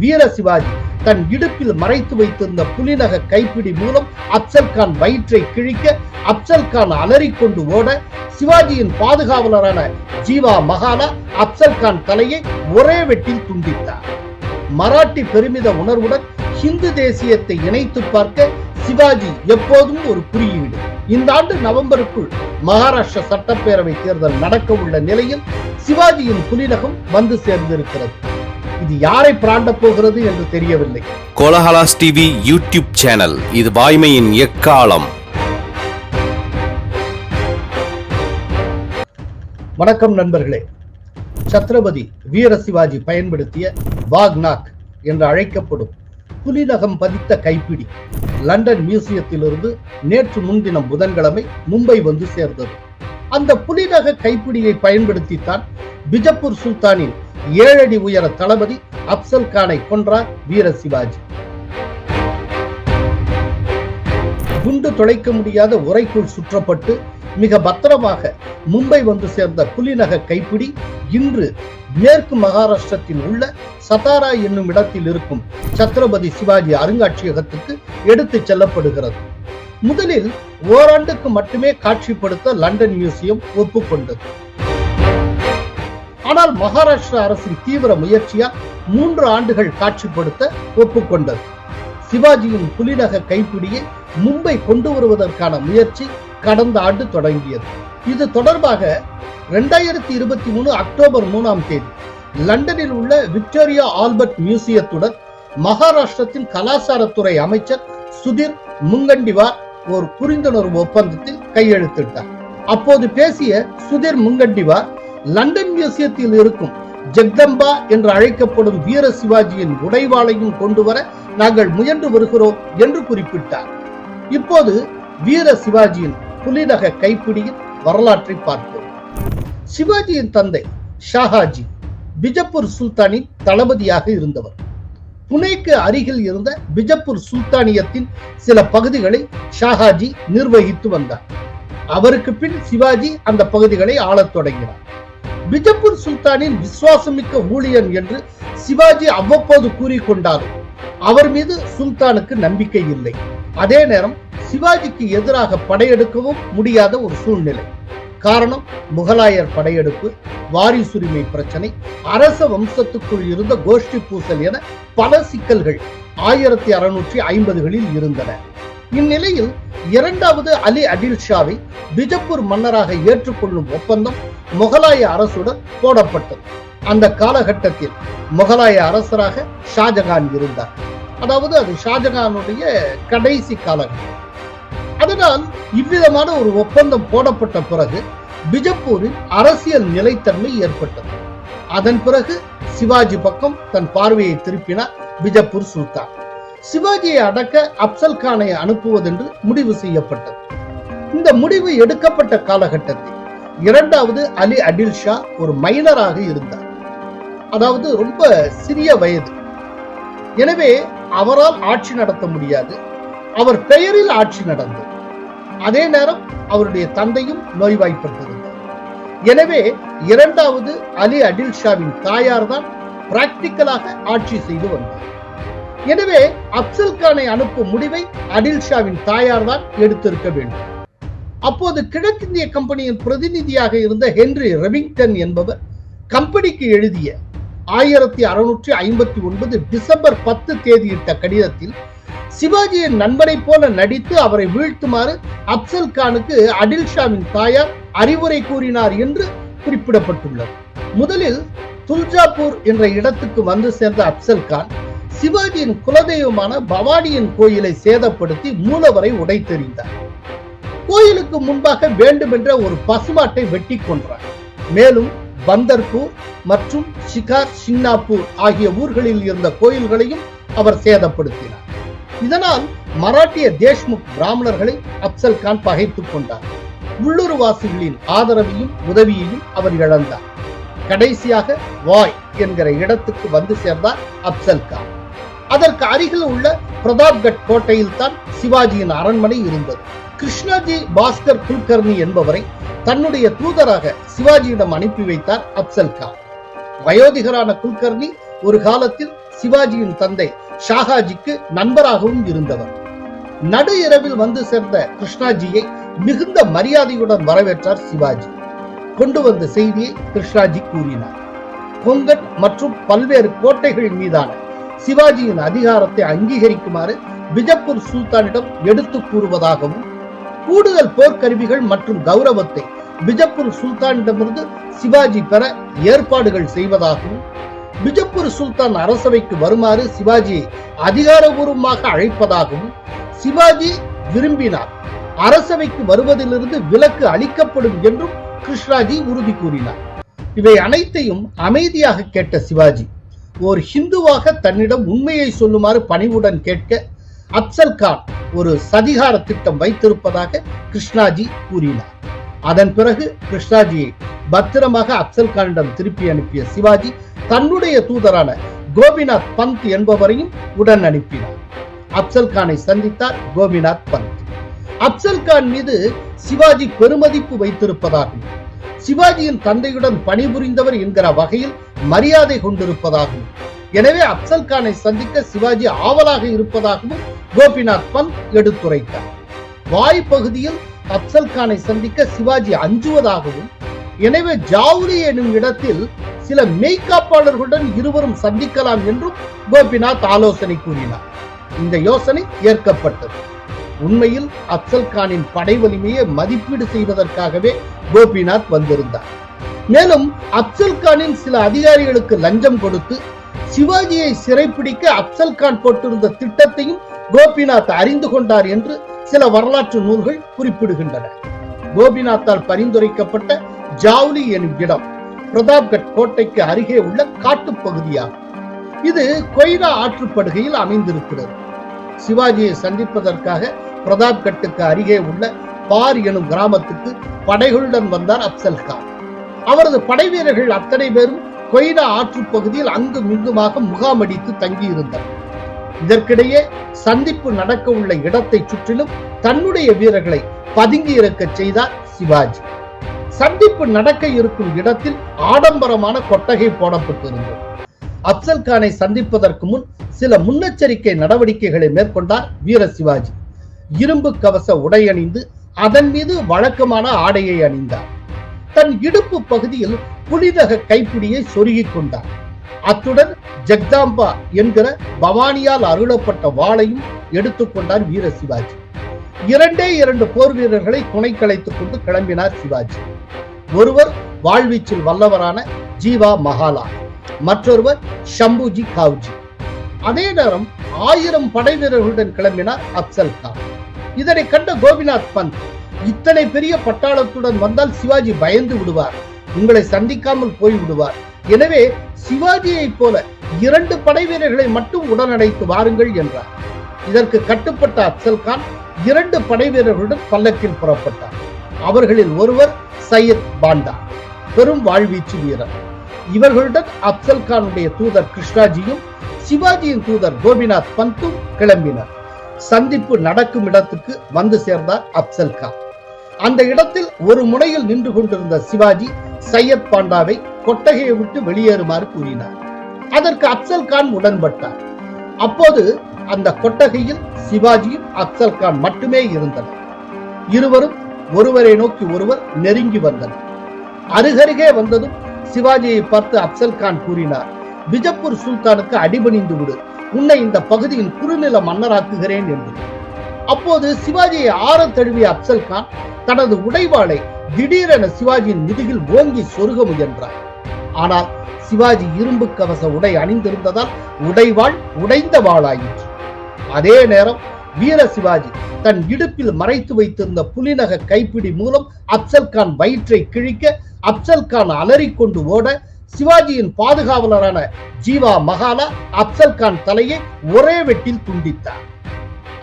வீர சிவாஜி தன் இடுப்பில் மறைத்து வைத்திருந்த புலிநக கைப்பிடி மூலம் அப்சல் கான் வயிற்றை கிழிக்க அப்சல் கான் அலறிக்கொண்டு ஓட சிவாஜியின் பாதுகாவலரான ஜீவா மகாலா அப்சல் கான் தலையை ஒரே வெட்டில் துண்டித்தார். மராட்டி பெருமித உணர்வுடன் ஹிந்து தேசியத்தை இணைத்து பார்க்க சிவாஜி எப்போதும் ஒரு குறியீடு. இந்த ஆண்டு நவம்பருக்குள் மகாராஷ்டிர சட்டப்பேரவை தேர்தல் நடக்க உள்ள நிலையில் சிவாஜியின் புலிநகம் வந்து சேர்ந்திருக்கிறது. இது யாரை பிராண்டப் போகிறது என்று தெரியவில்லை. Kolahalas TV YouTube channel. இது வாய்மையின் எக்காலம். வணக்கம் நண்பர்களே. சத்ரபதி வீர சிவாஜி பயன்படுத்திய வாக்நாக் என்று அழைக்கப்படும் புலிநகம் பதித்த கைப்பிடி லண்டன் மியூசியத்திலிருந்து நேற்று முன்தினம் புதன்கிழமை மும்பை வந்து சேர்ந்தது. அந்த புலிநக கைப்பிடியை பயன்படுத்தித்தான் பிஜப்பூர் சுல்தானின் ஏழடி உயர தளபதி அப்சல் கானை கொன்றார் வீர சிவாஜி. குண்டு தொலைக்க முடியாத உரைக்குள் சுற்றப்பட்டு மிக பத்திரமாக மும்பை வந்து சேர்ந்த புலிநக கைப்பிடி இன்று மேற்கு மகாராஷ்டிரத்தில் உள்ள சதாரா என்னும் இடத்தில் இருக்கும் சத்ரபதி சிவாஜி அருங்காட்சியகத்துக்கு எடுத்துச் செல்லப்படுகிறது. முதலில் ஓராண்டுக்கு மட்டுமே காட்சிப்படுத்த லண்டன் மியூசியம் ஒப்புக்கொண்டது. ஆனால் மகாராஷ்டிரா அரசின் தீவிர முயற்சியால் மூன்று ஆண்டுகள் காட்சிப்படுத்த ஒப்புக்கொண்டது. சிவாஜியின் புலிநக கைப்பிடியை மும்பை கொண்டு வருவதற்கான முயற்சி கடந்த ஆண்டு தொடங்கியது. இது தொடர்பாக இரண்டாயிரத்தி இருபத்தி மூணு அக்டோபர் மூணாம் தேதி லண்டனில் உள்ள விக்டோரியா ஆல்பர்ட் மியூசியத்துடன் மகாராஷ்டிரத்தின் கலாச்சாரத்துறை அமைச்சர் சுதிர் முங்கண்டிவார் ஒரு புரிந்துணர்வு ஒப்பந்தத்தில் கையெழுத்திட்டார். அப்போது பேசிய சுதீர் முங்கண்டிவார் லண்டன் மியூசியத்தில் இருக்கும் ஜெக்தம்பா என்று அழைக்கப்படும் வீர சிவாஜியின் உடைவாளையும் கொண்டு வர நாங்கள் முயன்று வருகிறோம் என்று குறிப்பிட்டார். இப்போது வீர சிவாஜியின் புலிநக கைப்பிடியின் வரலாற்றை பார்ப்போம். சிவாஜியின் தந்தை ஷாஹாஜி பிஜப்பூர் சுல்தானின் தளபதியாக இருந்தவர். புனேக்கு அருகில் இருந்த பிஜப்பூர் சுல்தானியத்தின் சில பகுதிகளை ஷாஹாஜி நிர்வகித்து வந்தார். அவருக்கு பின் சிவாஜி அந்த பகுதிகளை ஆளத் தொடங்கினார். பிஜப்பூர் சுல்தானின் விசுவாசமிக்க ஊழியன் என்று சிவாஜி அவ்வப்போது கூறிக்கொண்டாலும் அவர் மீது சுல்தானுக்கு நம்பிக்கை இல்லை. அதே நேரம் சிவாஜிக்கு எதிராக படையெடுக்கவும் முடியாத ஒரு சூழ்நிலை. காரணம் முகலாயர் படையெடுப்பு வாரிசுரிமை பிரச்சனை அரச வம்சத்துக்குள் இருந்த கோஷ்டி பூசல் என பல சிக்கல்கள் ஆயிரத்தி அறுநூற்றி ஐம்பதுகளில் இருந்தன. இந்நிலையில் இரண்டாவது அலி அடில் ஷாவை பிஜப்பூர் மன்னராக ஏற்றுக்கொள்ளும் ஒப்பந்தம் முகலாய அரசுடன் போடப்பட்டது. அந்த காலகட்டத்தில் முகலாய அரசராக ஷாஜகான் இருந்தார். அதாவது அது ஷாஜகானுடைய கடைசி காலகட்டம். அதனால் இவ்விதமான ஒரு ஒப்பந்தம் போடப்பட்ட பிறகு பிஜப்பூரில் அரசியல் நிலைத்தன்மை ஏற்பட்டது. அதன் பிறகு சிவாஜி பக்கம் தன் பார்வையை திருப்பினார் பிஜப்பூர் சுல்தான். சிவாஜியை அடக்க அப்சல் கானை அனுப்புவதென்று முடிவு செய்யப்பட்டது. இந்த முடிவு எடுக்கப்பட்ட காலகட்டத்தில் இரண்டாவது அலி அடில் ஷா ஒரு மைனராக இருந்தார். அதாவது ரொம்ப சிறிய வயது. எனவே அவரால் ஆட்சி நடத்த முடியாது. அவர் பெயரில் ஆட்சி நடந்தது. அதே நேரம் அவருடைய தந்தையும் நோய்வாய்ப்பட்டிருந்தார். எனவே இரண்டாவது அலி அடில் ஷாவின் தாயார் தான் பிராக்டிக்கலாக ஆட்சி செய்து வந்தார். எனவே அப்சல் கானை அனுப்பும் முடிவை அடில் ஷாவின் தாயார் தான் எடுத்திருக்க வேண்டும். அப்போது கிழக்கிந்திய கம்பெனியின் பிரதிநிதியாக இருந்த ஹென்றி ரெவிங்டன் என்பவர் கம்பெனிக்கு எழுதிய ஆயிரத்தி அறுநூற்றி ஐம்பத்தி ஒன்பது டிசம்பர் பத்து தேதியிட்ட கடிதத்தில் சிவாஜியின் நண்பனை போல நடித்து அவரை வீழ்த்துமாறு அப்சல் கானுக்கு அடில் ஷாவின் தாயார் அறிவுரை கூறினார் என்று குறிப்பிடப்பட்டுள்ளது. முதலில் துல்ஜாப்பூர் என்ற இடத்துக்கு வந்து சேர்ந்த அப்சல் கான் சிவாஜியின் குலதெய்வமான பவானியின் கோயிலை சேதப்படுத்தி மூலவரை உடைத்தெறிந்தார். கோயிலுக்கு முன்பாக வேண்டுமென்ற ஒரு பசுமாட்டை வெட்டி கொன்றார். மேலும் பந்தர்பூர் மற்றும் ஷிகார் சின்னாப்பூர் ஆகிய ஊர்களில் இருந்த கோயில்களையும் அவர் சேதப்படுத்தினார். இதனால் மராட்டிய தேஷ்முக் பிராமணர்களை அப்சல் கான் பகைத்துக் கொண்டார். உள்ளூர்வாசிகளின் ஆதரவையும் உதவியையும் அவர் இழந்தார். கடைசியாக வாய் என்கிற இடத்துக்கு வந்து சேர்ந்தார் அப்சல் கான். அதற்கு அருகில் உள்ள பிரதாப்கட் கோட்டையில் தான் சிவாஜியின் அரண்மனை இருந்தது. கிருஷ்ணாஜி பாஸ்கர் குல்கர்ணி என்பவரை தன்னுடைய தூதராக சிவாஜியிடம் அனுப்பி வைத்தார் அப்சல் கான். வயோதிகரான குல்கர்ணி ஒரு காலத்தில் சிவாஜியின் தந்தை ஷாகாஜிக்கு நண்பராகவும் இருந்தவர். நடு இரவில் வந்து சேர்ந்த கிருஷ்ணாஜியை மிகுந்த மரியாதையுடன் வரவேற்றார் சிவாஜி. கொண்டு வந்த செய்தியை கிருஷ்ணாஜி கூறினார். கொங்கன் மற்றும் பல்வேறு கோட்டைகள் மீதான சிவாஜியின் அதிகாரத்தை அங்கீகரிக்குமாறு பிஜப்பூர் சுல்தானிடம் எடுத்து கூறுவதாகவும் கூடுதல் போர்க்கருவிகள் மற்றும் கௌரவத்தை பிஜப்பூர் சுல்தானிடமிருந்து சிவாஜி பெற ஏற்பாடுகள் செய்வதாகவும் பிஜப்பூர் சுல்தான் அரசவைக்கு வருமாறு சிவாஜியை அதிகாரபூர்வமாக அழைப்பதாகவும் சிவாஜி விரும்பினார். அரசவைக்கு வருவதிலிருந்து விலக்கு அளிக்கப்படும் என்றும் கிருஷ்ணாஜி உறுதி கூறினார். இவை அனைத்தையும் அமைதியாக கேட்ட சிவாஜி ஒரு ஹிந்துவாக தன்னிடம் உண்மையை சொல்லுமாறு பணிவுடன் கேட்க அப்சல் கான் ஒரு சதிகார திட்டம் வைத்திருப்பதாக கிருஷ்ணாஜி கூறினார். அதன் பிறகு கிருஷ்ணாஜியை பத்திரமாக அப்சல் கானிடம் திருப்பி அனுப்பிய சிவாஜி தன்னுடைய தூதரான கோபிநாத் பந்த் என்பவரையும் உடன் அனுப்பினார். அப்சல் கானை சந்தித்தார் கோபிநாத் பந்த். அப்சல் கான் மீது சிவாஜி பெருமதிப்பு வைத்திருப்பதாகவும் சிவாஜியின் தந்தையுடன் பணிபுரிந்தவர் என்கிற வகையில் மரியாதை கொண்டிருப்பதாகவும் எனவே அப்சல் கானை சந்திக்க சிவாஜி ஆவலாக இருப்பதாகவும் கோபிநாத் பந்த் எடுத்துரைத்தார். வாய் பகுதியில் அப்சல் கானை சந்திக்க சிவாஜி அஞ்சுவதாகவும் எனவே ஜாவுரி எனும் இடத்தில் சில மெய்காப்பாளர்களுடன் இருவரும் சந்திக்கலாம் என்றும் கோபிநாத் ஆலோசனை கூறினார். இந்த யோசனை ஏற்கப்பட்டது. உண்மையில் அப்சல் கானின் படை வலிமையை மதிப்பீடு செய்வதற்காகவே கோபிநாத் வந்திருந்தார். மேலும் அப்சல் கானின் சில அதிகாரிகளுக்கு லஞ்சம் கொடுத்து சிவாஜியை சிறைப்பிடிக்க அப்சல் கான் போட்டிருந்த திட்டத்தையும் கோபிநாத் அறிந்து கொண்டார் என்று சில வரலாற்று நூல்கள் குறிப்பிடுகின்றன. கோபிநாத்தால் பரிந்துரைக்கப்பட்ட ஜாவ்லி எனும் இடம் பிரதாப்கட் கோட்டைக்கு அருகே உள்ள காட்டுப் பகுதியாகும். இது கொய்ரா ஆற்றுப்படுகையில் அமைந்திருக்கிறது. சிவாஜியை சந்திப்பதற்காக பிரதாப்கட்டுக்கு அருகே உள்ள பார் எனும் கிராமத்துக்கு படைகளுடன் வந்தார் அப்சல் கான் அவரது படை வீரர்கள் அத்தனை பேரும் கொய்ரா ஆற்றுப் பகுதியில் அங்கும் இங்குமாக முகாமடித்து தங்கியிருந்தனர். இதற்கிடையே சந்திப்பு நடக்க உள்ள இடத்தை சுற்றிலும் தன்னுடைய வீரர்களை பதுங்கி இருக்க செய்தார் சிவாஜி. சந்திப்பு நடக்க இருக்கும் இடத்தில் ஆடம்பரமான கொட்டகை போடப்பட்டிருந்தது. அப்சல் கானை சந்திப்பதற்கு முன் சில முன்னெச்சரிக்கை நடவடிக்கைகளை மேற்கொண்டார் வீர சிவாஜி. இரும்பு கவச உடை அணிந்து அதன் மீது வழக்கமான ஆடையை அணிந்தார். தன் இடுப்பு பகுதியில் புனிதக கைப்பிடியை சொருகிக் கொண்டார். அத்துடன் ஜெக்தாம்பா என்கிற பவானியால் அருளப்பட்ட வாளையும் எடுத்துக்கொண்டார் வீர சிவாஜி. இரண்டே இரண்டு போர் வீரர்களை துணை கலைத்துக் கொண்டு கிளம்பினார் சிவாஜி. ஒருவர் வாழ்வீச்சில் வல்லவரான ஜீவா மகாலா மற்றொருவர் ஷம்புஜி காவ்ஜி. அதே நேரம் ஆயிரம் படை வீரர்களுடன் கிளம்பினார் அப்சல் கான். இதனை கண்ட கோபிநாத் பந்த் இத்தனை பெரிய பட்டாளத்துடன் வந்தால் சிவாஜி பயந்து விடுவார் உங்களை சந்திக்காமல் போய் விடுவார். எனவே சிவாஜியைப் போல இரண்டு படை வீரர்களை மட்டும் உடனடைத்து வாருங்கள் என்றார். இதற்கு கட்டுப்பட்ட அப்சல் கான் இரண்டு படை வீரர்களுடன் பல்லக்கில் புறப்பட்டார். அவர்களில் ஒருவர் சையத் பாண்டா பெரும் வாழ்வீச்சு வீரர். இவர்களுடன் அப்சல் கானுடைய தூதர் கிருஷ்ணாஜியும் சிவாஜியின் தூதர் கோபிநாத் பந்தும் கிளம்பினர். சந்திப்பு நடக்கும் இடத்துக்கு வந்து சேர்ந்தார் அப்சல் கான். அந்த இடத்தில் ஒரு முனையில் நின்று கொண்டிருந்த சிவாஜி சையத் பாண்டாவை கொட்டகையை விட்டு வெளியேறுமாறு கூறினார். அதற்கு அப்சல் கான் உடன்பட்டார். அப்போது அந்த கொட்டகையில் சிவாஜியும் அப்சல் கான் மட்டுமே இருந்தனர். இருவரும் ஒருவரை நோக்கி ஒருவர் நெருங்கி வந்தனர் அருகருகே வந்ததும் சிவாஜியை பார்த்து அப்சல் கான் கூறினார் பிஜப்பூர் சுல்தானுக்கு அடிபணிந்து விடு. உன்னை இந்த பகுதியின் குறுநில மன்னராக்குகிறேன் என்று. அப்போது சிவாஜியை ஆற தழுவிய அப்சல் கான் தனது உடைவாளை திடீரென சிவாஜியின் முதுகில் ஓங்கி சொருக முயன்றார் ஆனால் சிவாஜி இரும்பு கவச உடை அணிந்திருந்ததால் உடைவாள் உடைந்த வாளாயிற்று. அதே நேரம் வீர சிவாஜி தன் இடுப்பில் மறைத்து வைத்திருந்த புலிநக கைப்பிடி மூலம் அப்சல் கான் வயிற்றை கிழிக்க அப்சல் கான் அலறிக்கொண்டு ஓட சிவாஜியின் பாதுகாவலரான ஜீவா மகாலா அப்சல் கான் தலையை ஒரே வெட்டில் துண்டித்தார்.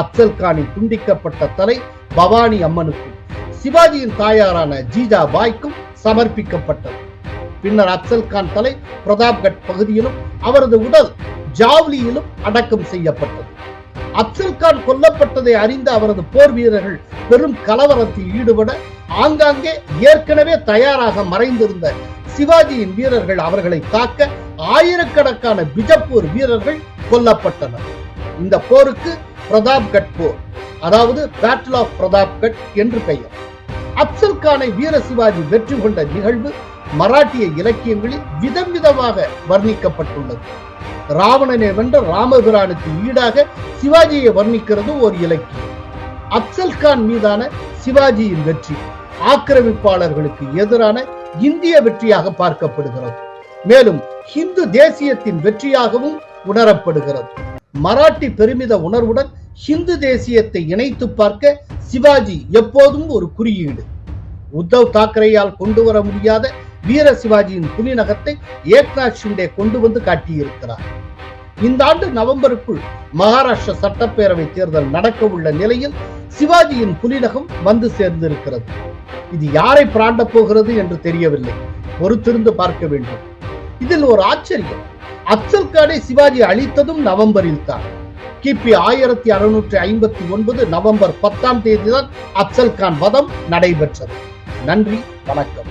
அப்சல் கானின் துண்டிக்கப்பட்ட தலை பவானி அம்மனுக்கும் சிவாஜியின் தாயாரான ஜீஜா பாய்க்கும் சமர்ப்பிக்கப்பட்டது. பின்னர் அப்சல் கான் தலை பிரதாப்கட் பகுதியிலும் அவரது உடல் ஜாவ்லியிலும் அடக்கம் செய்யப்பட்டது. அப்சல் கான் கொல்லப்பட்டதை அறிந்த அவரது போர் வீரர்கள் பெரும் கலவரத்தில் ஈடுபட ஆங்காங்கே ஏற்கனவே தயாராக மறைந்திருந்த சிவாஜியின் வீரர்கள் அவர்களை தாக்க ஆயிரக்கணக்கான பிஜப்பூர் வீரர்கள் கொல்லப்பட்டனர். இந்த போருக்கு பிரதாப்கட் போர் அதாவது பேட்டில் ஆஃப் பிரதாப்கட் என்று பெயர். அப்சல் கானை வீர சிவாஜி வெற்றி கொண்ட நிகழ்வு மராட்டிய இலக்கியங்களில் விதம் விதமாக வர்ணிக்கப்பட்டுள்ளது. ராவணனை வென்ற ராமபிரானுக்கு ஈடாக சிவாஜியை வர்ணிக்கிறது ஒரு இலக்கியம். அப்சல் கான் மீதான சிவாஜியின் வெற்றி ஆக்கிரமிப்பாளர்களுக்கு எதிரான இந்திய வெற்றியாக பார்க்கப்படுகிறது. மேலும் ஹிந்து தேசியத்தின் வெற்றியாகவும் உணரப்படுகிறது. மராட்டி பெருமித உணர்வுடன் ஹிந்து தேசியத்தை இணைத்து பார்க்க சிவாஜி எப்போதும் ஒரு குறியீடு. உத்தவ் தாக்கரேயால் கொண்டு வர முடியாத வீர சிவாஜியின் புலிநகத்தை ஏக்நாத் ஷிண்டே கொண்டு வந்து காட்டியிருக்கிறார். இந்த ஆண்டு நவம்பருக்குள் மகாராஷ்டிர சட்டப்பேரவை தேர்தல் நடக்க உள்ள நிலையில் சிவாஜியின் புலிநகம் வந்து சேர்ந்திருக்கிறது. இது யாரை பிராண்ட போகிறது என்று தெரியவில்லை. பொறுத்திருந்து பார்க்க வேண்டும். இதில் ஒரு ஆச்சரியம். அப்சல் கானை சிவாஜி அழித்ததும் நவம்பரில் தான். கிபி ஆயிரத்தி அறுநூற்றி ஐம்பத்தி ஒன்பது நவம்பர் பத்தாம் தேதிதான் அப்சல் கான் வதம் நடைபெற்றது. நன்றி வணக்கம்.